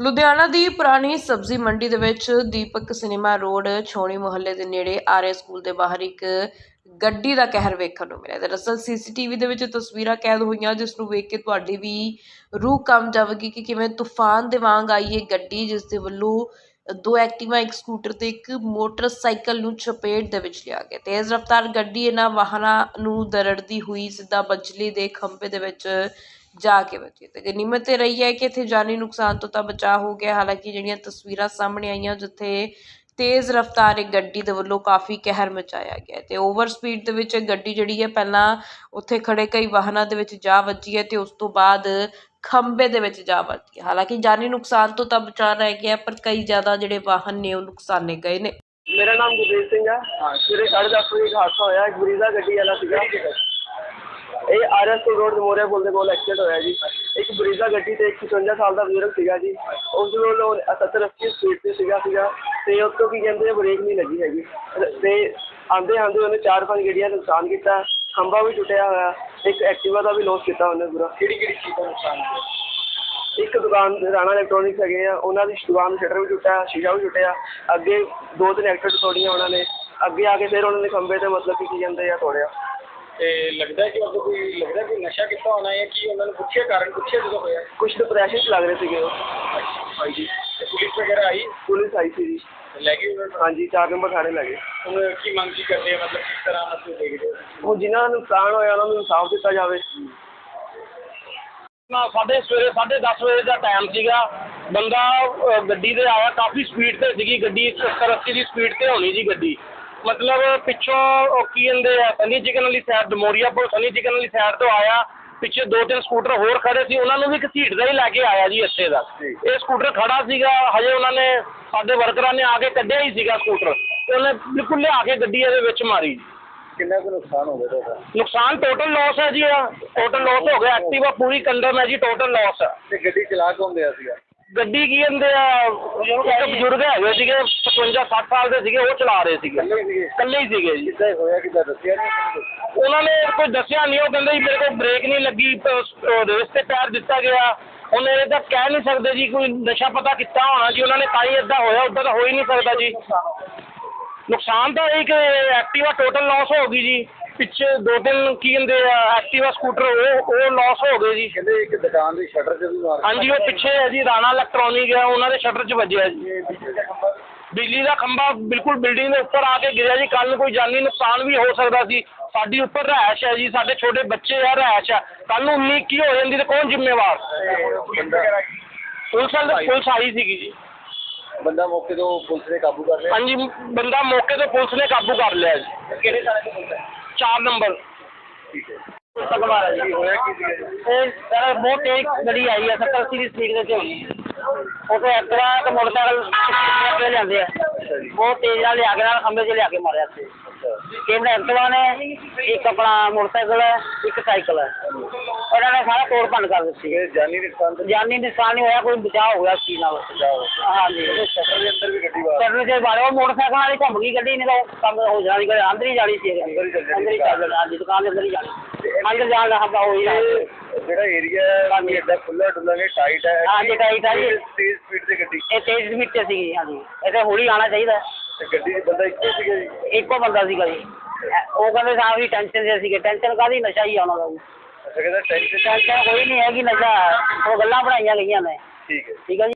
ਲੁਧਿਆਣਾ ਦੀ ਪੁਰਾਣੀ ਸਬਜ਼ੀ ਮੰਡੀ ਦੇ ਵਿੱਚ ਦੀਪਕ ਸਿਨੇਮਾ ਰੋਡ ਛੋਣੀ ਮੁਹੱਲੇ ਦੇ ਨੇੜੇ ਆਰਏ ਸਕੂਲ ਦੇ ਬਾਹਰ ਇੱਕ ਗੱਡੀ ਦਾ ਕਹਿਰ ਵੇਖਣ ਨੂੰ ਮਿਲਿਆ। ਦਰਅਸਲ ਸੀਸੀਟੀਵੀ ਦੇ ਵਿੱਚ ਤਸਵੀਰਾਂ ਕੈਦ ਹੋਈਆਂ, ਜਿਸ ਨੂੰ ਵੇਖ ਕੇ ਤੁਹਾਡੀ ਵੀ ਰੂਹ ਕੰਬ ਜਾਵੇਗੀ ਕਿ ਕਿਵੇਂ ਤੂਫਾਨ ਦੇ ਵਾਂਗ ਆਈ ਇਹ ਗੱਡੀ, ਜਿਸ ਦੇ ਵੱਲੋਂ ਦੋ ਐਕਟਿਵਾ, ਇੱਕ ਸਕੂਟਰ ਤੇ ਇੱਕ ਮੋਟਰਸਾਈਕਲ ਨੂੰ ਚਪੇਟ ਦੇ ਵਿੱਚ ਲਿਆ ਗਿਆ। ਤੇਜ਼ ਰਫ਼ਤਾਰ ਗੱਡੀ ਇਹਨਾਂ ਵਾਹਨਾਂ ਨੂੰ ਦਰੜਦੀ ਹੋਈ, ਸਿੱਧਾ ਬਜਲੀ ਦੇ ਖੰਭੇ ਦੇ ਵਿੱਚ ਜਾ ਕੇ ਵੱਜੀ ਤੇ ਗਨੀਮਤ ਇਹ ਰਹੀ ਹੈ ਕਿ ਇੱਥੇ ਜਾਨੀ ਨੁਕਸਾਨ ਤੋਂ ਤਾਂ ਬਚਾਅ ਹੋ ਗਿਆ। ਹਾਲਾਂਕਿ ਜਿਹੜੀਆਂ ਤਸਵੀਰਾਂ ਸਾਹਮਣੇ ਆਈਆਂ ਜਿੱਥੇ ਤੇਜ਼ ਰਫ਼ਤਾਰ ਇੱਕ ਗੱਡੀ ਦੇ ਵੱਲੋਂ ਕਾਫੀ ਕਹਿਰ ਮਚਾਇਆ ਗਿਆ ਤੇ ਓਵਰ ਸਪੀਡ ਦੇ ਵਿੱਚ ਗੱਡੀ ਜਿਹੜੀ ਹੈ ਪਹਿਲਾਂ ਉੱਥੇ ਖੜੇ ਕਈ ਵਾਹਨਾਂ ਦੇ ਵਿੱਚ ਜਾ ਵੱਜੀ ਹੈ ਤੇ ਉਸ ਤੋਂ ਬਾਅਦ ਖੰਭੇ ਦੇ ਵਿੱਚ ਜਾ ਵੱਜੀ ਹੈ। ਹਾਲਾਂਕਿ ਜਾਨੀ ਨੁਕਸਾਨ ਤੋਂ ਤਾਂ ਬਚਾਅ ਰਹਿ ਗਿਆ ਪਰ ਕਈ ਜ਼ਿਆਦਾ ਜਿਹੜੇ ਵਾਹਨ ਨੇ ਉਹ ਨੁਕਸਾਨੇ ਗਏ ਨੇ। ਮੇਰਾ ਨਾਮ ਗੁਰਦੀਪ ਸਿੰਘ ਆ। ਸਵੇਰੇ 10:30 ਵਜੇ ਇੱਕ ਹਾਦਸਾ ਹੋਇਆ ਇੱਕ ਬਰੀਜ਼ਾ ਗੱਡੀ ਵਾਲਾ ਸੀਗਾ। ਇਹ ਆਰਐਸ ਰੋਡ ਮੋਰੇ ਪੁਲ ਦੇ ਕੋਲ ਐਕਸੀਡੈਂਟ ਹੋਇਆ ਜੀ। ਇੱਕ ਬਰੀਜ਼ਾ ਗੱਡੀ ਤੇ ਇੱਕ 55 ਸਾਲ ਦਾ ਬਜ਼ੁਰਗ ਸੀਗਾ ਜੀ। ਉਸ ਨੂੰ 70 80 ਸਪੀਡ ਤੇ ਸੀਗਾ ਸੀਗਾ। ਤੇ ਉਸ ਤੋਂ ਕੀ ਕਹਿੰਦੇ ਬ੍ਰੇਕ ਨਹੀਂ ਲੱਗੀ ਹੈਗੀ। ਤੇ ਆਂਦੇ ਆਂਦੇ ਉਹਨੇ ਚਾਰ ਪੰਜ ਗੱਡੀਆਂ ਦਾ ਨੁਕਸਾਨ ਕੀਤਾ। ਖੰਭਾ ਵੀ ਟੁੱਟਿਆ ਹੋਇਆ। ਇੱਕ ਐਕਟਿਵਾ ਦਾ ਵੀ ਲੋਸ ਕੀਤਾ ਉਹਨੇ ਪੂਰਾ। ਕਿਹੜੀ ਕਿਹੜੀ ਚੀਜ਼ ਦਾ ਨੁਕਸਾਨ ਇੱਕ ਦੁਕਾਨ ਰਾਣਾ ਇਲੈਕਟ੍ਰੋਨਿਕਸ ਹੈਗੇ ਆ। ਉਹਨਾਂ ਦੀ ਦੁਕਾਨ ਸ਼ਟਰ ਵੀ ਟੁੱਟਿਆ ਸ਼ੀਸ਼ਾ ਵੀ ਟੁੱਟਿਆ। ਅੱਗੇ ਦੋ ਤਿੰਨ ਐਕਟਰ ਤੋੜੀਆਂ ਉਹਨਾਂ ਨੇ। ਅੱਗੇ ਆ ਕੇ ਫਿਰ ਉਹਨਾਂ ਨੇ ਖੰਭੇ ਤੇ ਮਤਲਬ ਕਿ ਕੀ ਕਹਿੰਦੇ ਆ ਤੋੜਿਆ। ਤੇ ਲੱਗਦਾ ਕਿ ਉਹ ਕੋਈ ਲੱਗਦਾ ਕੋਈ ਨਸ਼ਾ ਕੀਤਾ ਹੋਣਾ ਹੈ ਕਿ ਉਹਨਾਂ ਨੂੰ ਪੁੱਛਿਆ ਕਾਰਨ ਪੁੱਛਿਆ ਜਦੋਂ ਹੋਇਆ? ਕੁਝ ਡਿਪਰੈਸ਼ਨ ਚ ਲੱਗ ਰਹੇ ਸੀਗੇ ਉਹ। ਹਾਂਜੀ। ਤੇ ਪੁਲਿਸ ਵਗੈਰਾ ਆਈ? ਪੁਲਿਸ ਆਈ ਸੀ ਜੀ। ਤੇ ਲੈ ਗਈ ਉਹਨਾਂ ਨੂੰ? ਹਾਂਜੀ ਚਾਰ ਨੰਬਰ ਥਾਣੇ ਲੱਗੇ ਹੁਣ ਕੀ ਮੰਗ ਕੀ ਕਰਦੇ ਆ? ਮਤਲਬ ਕਿਸ ਤਰ੍ਹਾਂ ਮਤਲਬ ਦੇਖਦੇ ਹੋ? ਹੁਣ ਜਿਨ੍ਹਾਂ ਦਾ ਨੁਕਸਾਨ ਹੋਇਆ ਉਹਨਾਂ ਨੂੰ ਇਨਸਾਫ ਦਿੱਤਾ ਜਾਵੇ। ਨਾ ਸਾਡੇ ਸਵੇਰੇ 10:30 ਵਜੇ ਦਾ ਟਾਈਮ ਸੀਗਾ। ਬੰਦਾ ਅਹ, ਗੱਡੀ ਤੇ ਆਇਆ ਕਾਫੀ ਸਪੀਡ ਤੇ ਸੀਗੀ। ਗੱਡੀ 70 80 ਦੀ ਸਪੀਡ ਤੇ ਹੋਣੀ ਜੀ ਗੱਡੀ। ਮਤਲਬ ਪਿੱਛੋਂ ਉਹ ਕੀ ਕਹਿੰਦੇ ਆ ਸਨੀ ਚਿਕਨ ਵਾਲੀ ਸਾਈਡ ਡਮੋਰੀਆ ਪੁਲ ਸਨੀ ਚਿਕਨ ਵਾਲੀ ਸਾਈਡ ਤੋਂ ਆਇਆ। ਪਿੱਛੇ ਦੋ ਤਿੰਨ ਸਕੂਟਰ ਹੋਰ ਖੜੇ ਸੀ ਉਹਨਾਂ ਨੂੰ ਵੀ ਘਸੀਟਦਾ ਹੀ ਲੈ ਕੇ ਆਇਆ ਜੀ ਇੱਥੇ ਦਾ। ਇਹ ਸਕੂਟਰ ਖੜਾ ਸੀਗਾ ਹਜੇ ਉਹਨਾਂ ਨੇ ਸਾਡੇ ਵਰਕਰਾਂ ਨੇ ਆ ਕੇ ਕੱਢਿਆ ਹੀ ਸੀਗਾ ਸਕੂਟਰ ਉਹਨੇ ਬਿਲਕੁਲ ਲਿਆ ਕੇ ਗੱਡੀ ਇਹਦੇ ਵਿੱਚ ਮਾਰੀ। ਕਿੰਨਾ ਕੁ ਨੁਕਸਾਨ ਹੋ ਗਿਆ ਤੁਹਾਡਾ? ਨੁਕਸਾਨ ਟੋਟਲ ਲਾਸ ਹੈ ਜੀ ਟੋਟਲ ਲਾਸ ਹੋ ਗਿਆ ਐਕਟਿਵਾ ਪੂਰੀ ਕੰਡਮ ਹੈ ਜੀ ਟੋਟਲ ਲਾਸ ਹੈ। ਤੇ ਗੱਡੀ ਚਲਾ ਕੌਣ ਰਿਹਾ ਸੀਗਾ? ਗੱਡੀ ਕੀ ਕਹਿੰਦੇ ਆ ਇੱਕ ਬਜ਼ੁਰਗ ਹੈਗੇ ਸੀਗੇ 55 60 ਸਾਲ ਦੇ ਸੀਗੇ ਉਹ ਚਲਾ ਰਹੇ ਸੀਗੇ। ਇਕੱਲੇ ਹੀ ਸੀਗੇ ਜੀ। ਕਿੱਦਾਂ ਹੋਇਆ ਕਿੱਦਾਂ ਦੱਸਿਆ ਨਹੀਂ? ਉਹਨਾਂ ਨੇ ਕੋਈ ਦੱਸਿਆ ਨਹੀਂ ਉਹ ਕਹਿੰਦੇ ਜੀ ਮੇਰੇ ਕੋਲ ਬ੍ਰੇਕ ਨਹੀਂ ਲੱਗੀ ਰੇਸ ਤੇ ਪੈਰ ਦਿੱਤਾ ਗਿਆ। ਹੁਣ ਇਹ ਤਾਂ ਕਹਿ ਨਹੀਂ ਸਕਦੇ ਜੀ ਕੋਈ ਨਸ਼ਾ ਪਤਾ ਕੀਤਾ ਹੋਣਾ ਜੀ। ਉਹਨਾਂ ਨੇ ਤਾਂ ਹੀ ਇਦਾਂ ਹੋਇਆ ਉਦਾਂ ਤਾਂ ਹੋ ਹੀ ਨਹੀਂ ਸਕਦਾ ਜੀ। ਨੁਕਸਾਨ ਤਾਂ ਇੱਕ ਐਕਟਿਵਾ ਟੋਟਲ ਲਾਸ ਹੋ ਗਈ ਜੀ। ਪਿੱਛੇ ਦੋ ਤਿੰਨ ਕੀ ਕਹਿੰਦੇ ਆ ਐਕਟਿਵਾ ਸਕੂਟਰ ਉਹ ਉਹ ਲਾਸ ਹੋ ਗਏ ਜੀ। ਕਹਿੰਦੇ ਇੱਕ ਦੁਕਾਨ ਦੇ ਸ਼ਟਰ 'ਚ ਵੀ ਮਾਰ ਹਾਂਜੀ ਉਹ ਪਿੱਛੇ ਹੈ ਜੀ ਰਾਣਾ ਇਲੈਕਟ੍ਰੋਨਿਕ ਹੈ ਉਹਨਾਂ ਦੇ ਸ਼ਟਰ 'ਚ ਵੱਜਿਆ ਜੀ। ਬਿਜਲੀ ਦਾ ਖੰਭਾ ਬਿਲਕੁਲ ਬਿਲਡਿੰਗ ਦੇ ਉੱਪਰ ਆ ਕੇ ਗਿਰਿਆ ਜੀ ਕੱਲ ਕੋਈ ਜਾਨੀ ਨੁਕਸਾਨ ਵੀ ਹੋ ਸਕਦਾ ਸੀ। ਸਾਡੀ ਉੱਪਰ ਰਹਿਸ਼ ਹੈ ਜੀ ਸਾਡੇ ਛੋਟੇ ਬੱਚੇ ਆ ਰਹਿਸ਼ ਆ। ਕੱਲ ਨੂੰ ਉਨੀ ਕੀ ਹੋ ਜਾਂਦੀ ਤੇ ਕੌਣ ਜ਼ਿੰਮੇਵਾਰ? ਪੁਲਿਸ ਵਾਲੇ ਪੁਲਿਸ ਆਈ ਸੀਗੀ ਜੀ। ਬੰਦਾ ਮੌਕੇ ਤੋਂ ਪੁਲਿਸ ਨੇ ਕਾਬੂ ਕਰ ਲਿਆ? ਹਾਂਜੀ ਬੰਦਾ ਮੌਕੇ ਤੋਂ ਪੁਲਿਸ ਨੇ ਕਾਬੂ ਕਰ ਲਿਆ ਜੀ। ਕਿਹੜੇ ਥਾਣੇ ਤੋਂ ਪੁਲਿਸ 4 ਨੰਬਰ। ਠੀਕ ਹੈ ਇਹ ਸਰ ਬਹੁਤ ਤੇਜ਼ ਗੱਡੀ ਆਈ ਹੈ 70 80 ਦੀ ਸਪੀਡ ਦੇ ਚ ਉਹ ਤੇ ਐਕਟਿਵਾ ਤੇ ਮੋਟਰਸਾਈਕਲ ਤੇ ਲਿਆਂਦੇ ਆ। ਬਹੁਤ ਤੇਜ਼ ਨਾਲ ਲਿਆ ਕੇ ਨਾਲ ਖੰਭੇ 'ਚ ਲਿਆ ਕੇ ਮਾਰਿਆ ਸੀ। ਐਕਟਿਵਾ ਨੇ ਇੱਕ ਆਪਣਾ ਮੋਟਰਸਾਈਕਲ ਹੈ ਇੱਕ ਸਾਈਕਲ ਹੈ। ਉਹਨਾਂ ਨੇ ਸਾਰਾ ਤੋੜ ਭੰਨ ਕਰ ਦਿੱਤੀ। ਇਹ ਜਾਨੀ ਨੁਕਸਾਨ ਤਾਂ ਜਾਨੀ ਨੁਕਸਾਨ ਨਹੀਂ ਹੋਇਆ ਕੋਈ ਬਚਾਅ ਹੋ ਗਿਆ ਚੀਜ਼ ਨਾਲ। ਹਾਂਜੀ। ਸ਼ਟਰ ਦੇ ਅੰਦਰ ਵੀ ਗੱਡੀ ਬਾਹਰ ਕਰਨ ਦੇ ਬਾਰੇ ਉਹ ਮੋਟਰਸਾਈਕਲ ਵਾਲੀ ਘੁੰਮ ਗਈ ਗੱਡੀ ਨਹੀਂ ਤਾਂ ਉਹ ਕੰਮ ਹੋ ਜਾਣੀ ਕੋਈ ਅੰਦਰ ਹੀ ਜਾਣੀ ਸੀ। ਅੰਦਰ ਹੀ ਚੱਲ ਜਾਣੀ ਅੰਦਰ ਹੀ ਚੱਲ ਜਾਣੀ ਹਾਂਜੀ ਦੁਕਾਨ ਦੇ ਅੰਦਰ ਹੀ ਜਾਣੀ। ਅੰਦਰ ਜਾਣ ਦਾ ਹੱਥਾ ਹੋ ਹੀ ਜਾਣਾ ਇਹ ਜਿਹੜਾ ਏਰੀਆ ਹੈ ਹਾਂਜੀ। ਐਡਾ ਖੁੱਲਾ ਡੁੱਲਾ ਨਹੀਂ ਟਾਈਟ ਹੈ। ਹਾਂਜੀ, tight ਹੈ ਜੀ। ਤੇਜ਼ ਸਪੀਡ ਤੇ ਗੱਡੀ। ਇਹ ਤੇਜ਼ ਸਪੀਡ ਤੇ ਸੀਗੀ ਹਾਂਜੀ। ਹੌਲੀ ਚਾਹੀਦਾ। ਤੇ ਗੱਡੀ 'ਚ ਬੰਦਾ ਇੱਕੋ ਸੀਗਾ ਜੀ? ਇੱਕੋ ਬੰਦਾ ਸੀਗਾ ਜੀ। ਇਹ- ਉਹ ਕਹਿੰਦੇ ਸਾਂ ਵੀ ਟੈਨਸ਼ਨ ਦੇ ਸੀਗੇ। ਟੈਨਸ਼ਨ ਕਾਦੀ ਨਸ਼ਾ ਹੀ ਆਉਣਾ ਦਾ। ਅੱਛਾ ਕਹਿੰਦਾ ਟੈਂਸ਼ਨ ਟੈਨਸ਼ਨ ਕੋਈ ਨਹੀਂ ਹੈਗੀ ਨਸ਼ਾ। ਉਹ ਗੱਲਾਂ ਬਣਾਈਆਂ ਗਈਆਂ ਨੇ ਠੀਕ ਹੈ ਠੀਕ ਹੈ ਜੀ